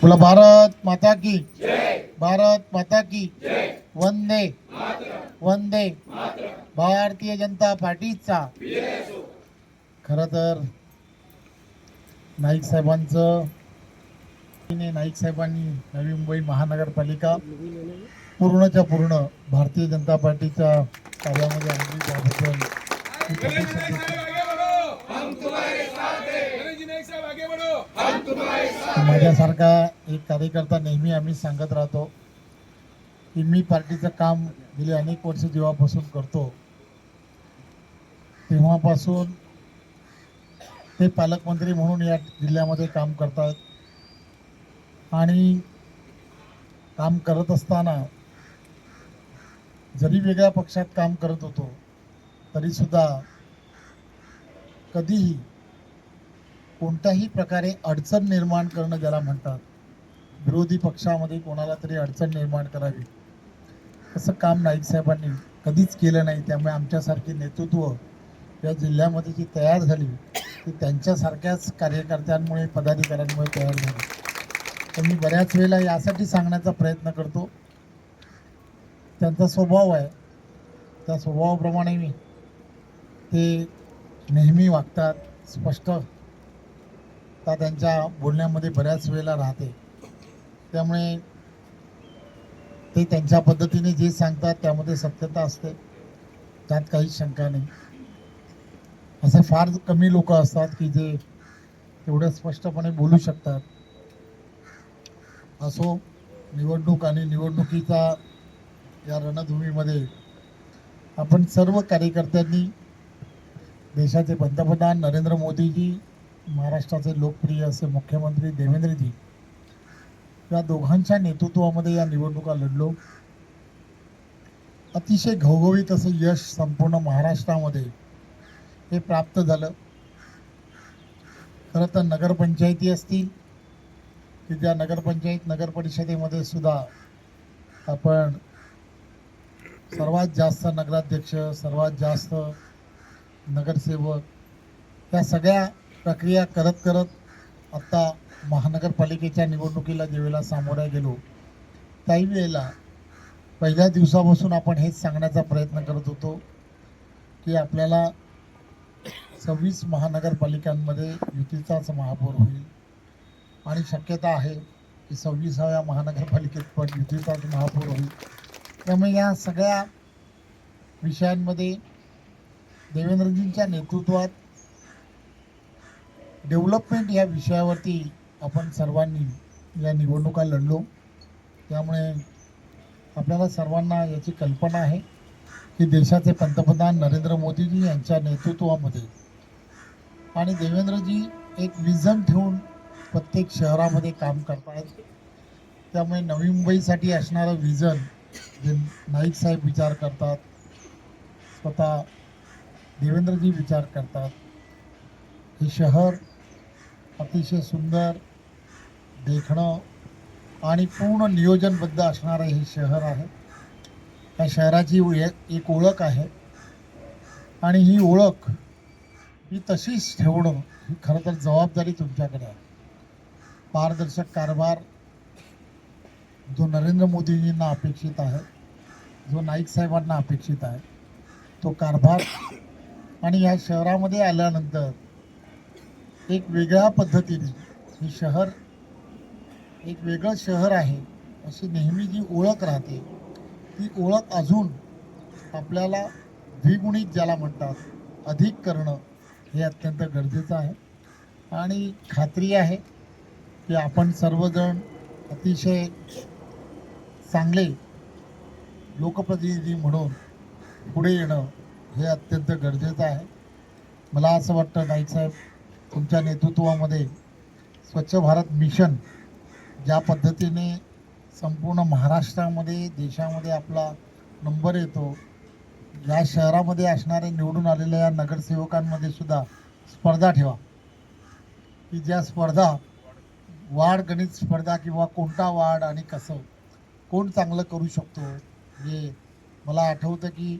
बोला भारत माता की भारत माता की वंदे। वंदे। भारतीय जनता पार्टीचा। खर तर नाईक साहेबांचं नाईक साहेबांनी नवी मुंबई महानगरपालिका पूर्णच्या पूर्ण भारतीय जनता पार्टीच्या कार्यामध्ये आणली त्याबद्दल माझ्यासारखा एक कार्यकर्ता नेहमी आम्ही सांगत राहतो की मी पार्टीचं काम गेली अनेक वर्ष जेव्हापासून करतो तेव्हापासून ते पालकमंत्री म्हणून या जिल्ह्यामध्ये काम करतात आणि काम करत असताना जरी वेगळ्या पक्षात काम करत होतो तरीसुद्धा कधीही कोणत्याही प्रकारे अडचण निर्माण करणं ज्याला म्हणतात. विरोधी पक्षामध्ये कोणाला तरी अडचण निर्माण करावी. असं काम नाईक साहेबांनी कधीच केलं नाही. त्यामुळे आमच्यासारखी नेतृत्व या जिल्ह्यामध्ये जी तयार झाली ती त्यांच्यासारख्याच कार्यकर्त्यांमुळे पदाधिकाऱ्यांमुळे तयार झाली. तर मी बऱ्याच वेळेला यासाठी सांगण्याचा प्रयत्न करतो. त्यांचा स्वभाव आहे. त्या स्वभावाप्रमाणे मी ते नेहमी वागतात स्पष्ट आता त्यांच्या बोलण्यामध्ये बऱ्याच वेळेला राहते. त्यामुळे ते त्यांच्या पद्धतीने जे सांगतात त्यामध्ये सत्यता असते. त्यात काही शंका नाही. असे फार कमी लोक असतात की जे तेवढं स्पष्टपणे बोलू शकतात. असो निवडणूक आणि निवडणुकीचा या रणभूमीमध्ये आपण सर्व कार्यकर्त्यांनी देशाचे पंतप्रधान नरेंद्र मोदीजी महाराष्ट्राचे लोकप्रिय असे मुख्यमंत्री देवेंद्रजी या दोघांच्या नेतृत्वामध्ये या निवडणुका लढलो. अतिशय घवघवीत असं यश संपूर्ण महाराष्ट्रामध्ये हे प्राप्त झालं. खरं तर नगरपंचायती असतील की त्या नगरपंचायत नगर परिषदेमध्ये सुद्धा आपण सर्वात जास्त नगराध्यक्ष सर्वात जास्त नगरसेवक या सगळ्या प्रक्रिया करत करत आत्ता महानगरपालिकेच्या निवडणुकीला ज्यावेळेला सामोऱ्या गेलो त्याही वेळेला पहिल्या दिवसापासून आपण हेच सांगण्याचा प्रयत्न करत होतो की आपल्याला सव्वीस महानगरपालिकांमध्ये युतीचाच महापौर होईल. आणि शक्यता आहे की सव्वीसाव्या महानगरपालिकेत पण युतीचाच महापौर होईल. त्यामुळे या सगळ्या विषयांमध्ये देवेंद्रजींच्या नेतृत्वात डेव्हलपमेंट या विषयावरती आपण सर्वांनी या निवडणुका लढलो. त्यामुळे आपल्याला सर्वांना याची कल्पना आहे की देशाचे पंतप्रधान नरेंद्र मोदीजी यांच्या नेतृत्वामध्ये आणि देवेंद्रजी एक विजन ठेवून प्रत्येक शहरामध्ये काम करतात त्यामुळे नवी मुंबईसाठी असणारं विजन जे नाईक साहेब विचार करतात स्वतः देवेंद्रजी विचार करतात. हे शहर अतिशय सुंदर देखणं आणि पूर्ण नियोजनबद्ध असणारं हे शहर आहे. या शहराची एक ओळख आहे. आणि ही ओळख ही तशीच ठेवणं ही खरं तर जबाबदारी तुमच्याकडे आहे. पारदर्शक कारभार जो नरेंद्र मोदीजींना अपेक्षित आहे जो नाईक साहेबांना अपेक्षित आहे तो कारभार आणि या शहरामध्ये आल्यानंतर एक वेगळ्या पद्धतीने. हे शहर एक वेगळं शहर आहे अशी नेहमी जी ओळख राहते ती ओळख अजून आपल्याला द्विगुणित ज्याला म्हणतात अधिक करणं हे अत्यंत गरजेचं आहे. आणि खात्री आहे की आपण सर्वजण अतिशय चांगले लोकप्रतिनिधी म्हणून पुढे येणं हे अत्यंत गरजेचं आहे. मला असं वाटतं नाईक साहेब तुमच्या नेतृत्वामध्ये स्वच्छ भारत मिशन ज्या पद्धतीने संपूर्ण महाराष्ट्रामध्ये देशामध्ये आपला नंबर येतो या शहरामध्ये असणारे निवडून आलेल्या या नगरसेवकांमध्ये सुद्धा स्पर्धा ठेवा. की ज्या स्पर्धा वाढ गणित स्पर्धा किंवा कोणता वाढ आणि कसं कोण चांगलं करू शकतो हे मला आठवतं की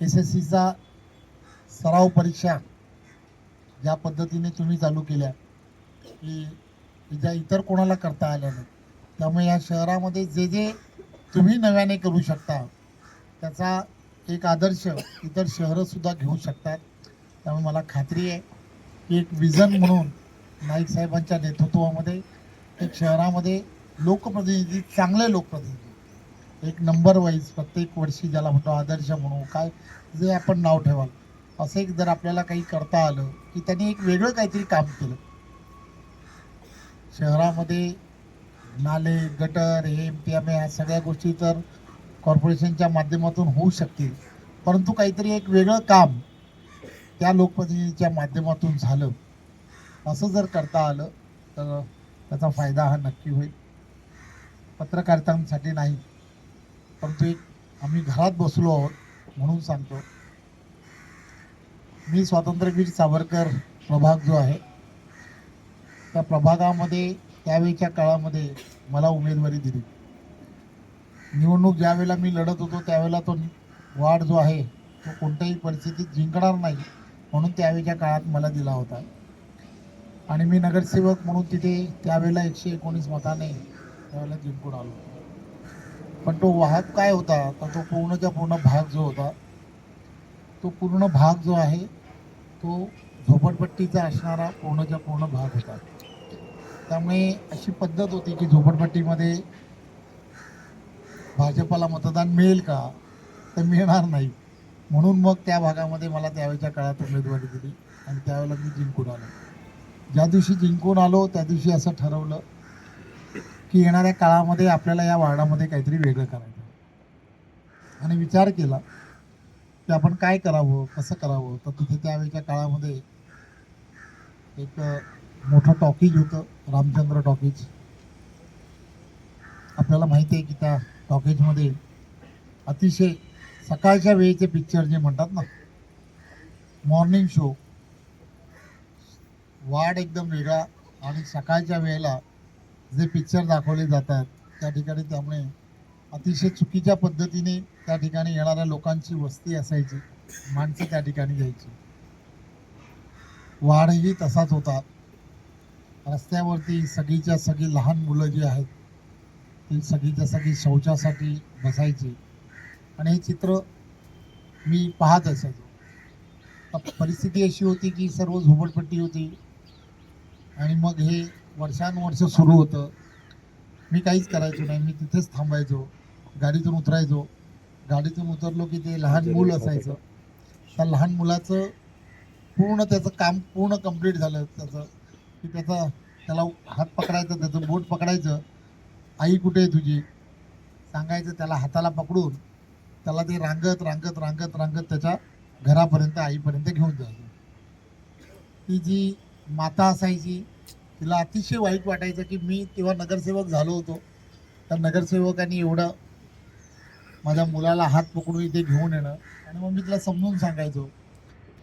एस एस सीचा सराव परीक्षा ज्या पद्धतीने तुम्ही चालू केल्या की ज्या इतर कोणाला करता आल्या नाही. त्यामुळे या शहरामध्ये जे जे तुम्ही नव्याने करू शकता त्याचा एक आदर्श इतर शहरंसुद्धा घेऊ शकतात. त्यामुळे मला खात्री आहे की एक विजन म्हणून नाईक साहेबांच्या नेतृत्वामध्ये एक शहरामध्ये लोकप्रतिनिधी चांगले लोकप्रतिनिधी एक नंबर वाईज प्रत्येक वर्षी ज्याला म्हणतो आदर्श म्हणू काय जे आपण नाव ठेवाल. असं एक जर आपल्याला काही करता आलं की त्यांनी एक वेगळं काहीतरी काम केलं. शहरामध्ये नाले गटर हे त्यामुळे ह्या सगळ्या गोष्टी तर कॉर्पोरेशनच्या माध्यमातून होऊ शकतील. परंतु काहीतरी एक वेगळं काम त्या लोकप्रतिनिधीच्या माध्यमातून झालं. असं जर करता आलं तर त्याचा फायदा हा नक्की होईल. पत्रकारितांसाठी नाही परंतु एक आम्ही घरात बसलो आहोत म्हणून सांगतो. मी स्वातंत्र्यवीर सावरकर प्रभाग जो आहे त्या प्रभागामध्ये त्यावेळच्या काळामध्ये मला उमेदवारी दिली. निवडणूक ज्यावेळेला मी लढत होतो त्यावेळेला तो वार्ड जो आहे तो कोणत्याही परिस्थितीत जिंकणार नाही म्हणून त्यावेळच्या काळात मला दिला होता. आणि मी नगरसेवक म्हणून तिथे त्यावेळेला एकशे एकोणीस मताने त्यावेळेला जिंकून आलो. पण तो वाहक काय होता तर तो पूर्णच्या पूर्ण भाग जो होता तो पूर्ण भाग जो आहे तो झोपडपट्टीचा असणारा पूर्णच्या पूर्ण भाग होता. त्यामुळे अशी पद्धत होती की झोपडपट्टीमध्ये भाजपाला मतदान मिळेल का? तर मिळणार नाही. म्हणून मग त्या भागामध्ये मला त्यावेळच्या काळात उमेदवारी दिली आणि त्यावेळेला मी जिंकून आलो. ज्या दिवशी जिंकून आलो त्या दिवशी असं ठरवलं की येणाऱ्या काळामध्ये आपल्याला या वार्डामध्ये काहीतरी वेगळं करायचं. आणि विचार केला की आपण काय करावं कसं करावं? तर तिथे त्यावेळच्या काळामध्ये एक मोठं टॉकीज होतं रामचंद्र टॉकीज. आपल्याला माहिती आहे की त्या टॉकीजमध्ये अतिशय सकाळच्या वेळेचे पिक्चर जे म्हणतात ना मॉर्निंग शो वाढ एकदम वेगळा आणि सकाळच्या वेळेला जे पिक्चर दाखवले जातात त्या ठिकाणी त्यामुळे अतिशय चुकीच्या पद्धतीने त्या ठिकाणी येणाऱ्या लोकांची वस्ती असायची माणसं त्या ठिकाणी जायची वाढही तसाच होता. रस्त्यावरती सगळीच्या सगळी लहान मुलं जी आहेत ती सगळीच्या सगळी शौचासाठी बसायची. आणि हे चित्र मी पाहत असायचो. परिस्थिती अशी होती की सर्व झोपडपट्टी होती आणि मग हे वर्षानुवर्ष सुरू होतं. मी काहीच करायचो नाही मी तिथेच थांबायचो. गाडीतून उतरायचो. गाडीतून उतरलो की ते लहान मूल असायचं. त्या लहान मुलाचं पूर्ण त्याचं काम पूर्ण कंप्लीट झालं त्याचं. की त्याचा त्याला हात पकडायचं त्याचं बोट पकडायचं. आई कुठे आहे तुझी? सांगायचं त्याला हाताला पकडून त्याला ते रांगत रांगत रांगत रांगत त्याच्या घरापर्यंत आईपर्यंत घेऊन जायचं. ती जी माता असायची तिला अतिशय वाईट वाटायचं की मी तेव्हा नगरसेवक झालो होतो. तर नगरसेवकांनी एवढं माझ्या मुलाला हात पकडून इथे घेऊन येणं आणि मग मी तिला समजून सांगायचो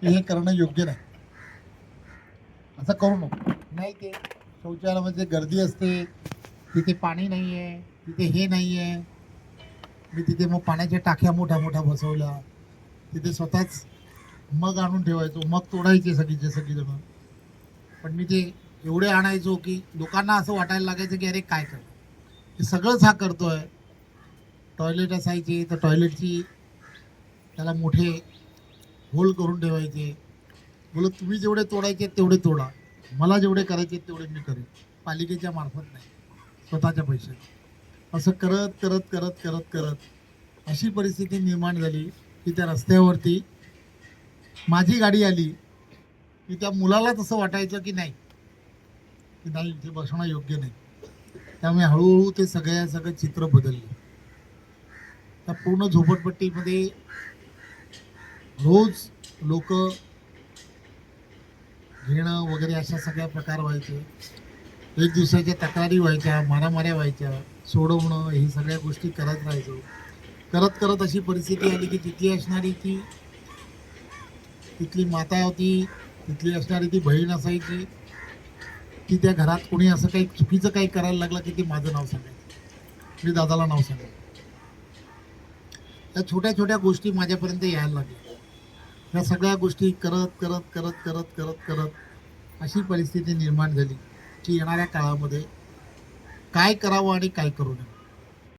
की हे करणं योग्य नाही. असं करू नको. नाही ते शौचालयामध्ये गर्दी असते तिथे पाणी नाही आहे तिथे हे नाही आहे मी तिथे मग पाण्याच्या टाक्या मोठ्या मोठ्या बसवल्या. तिथे स्वतःच मग आणून ठेवायचो. मग तोडायचे सगळीचे सगळीजण पण मी ते एवढे आणायचो की लोकांना असं वाटायला लागायचं की अरे काय कर हे सगळंच हा करतोय. टॉयलेट असायचे तर टॉयलेटची त्याला मोठे होल करून ठेवायचे. बोलत तुम्ही जेवढे तोडायचे तेवढे तोडा. मला जेवढे करायचे तेवढे मी करेन. पालिकेच्या मार्फत नाही. स्वतःच्या पैशात असं करत करत करत करत करत अशी परिस्थिती निर्माण झाली की त्या रस्त्यावरती माझी गाडी आली की त्या मुलाला तसं वाटायचं की नाही. की नाही इथे बसणं योग्य नाही. त्यामुळे हळूहळू ते सगळ्या सगळं चित्र बदलले. त्या पूर्ण झोपडपट्टीमध्ये रोज लोक घेणं वगैरे अशा सगळ्या प्रकार व्हायचे. एक दिवसाच्या तक्रारी व्हायच्या मारामाऱ्या व्हायच्या सोडवणं हे सगळ्या गोष्टी करत राहायचो. करत करत अशी परिस्थिती आली की तिथली असणारी ती तिथली माता होती तिथली असणारी ती बहीण असायची की त्या घरात कोणी असं काही चुकीचं काही करायला लागलं की ती माझं नाव सांगायचं. मी दादाला नाव सांगायचं. त्या छोट्या छोट्या गोष्टी माझ्यापर्यंत यायला लागल्या. या सगळ्या गोष्टी करत करत करत करत करत करत अशी परिस्थिती निर्माण झाली की येणाऱ्या काळामध्ये काय करावं आणि काय करू नये.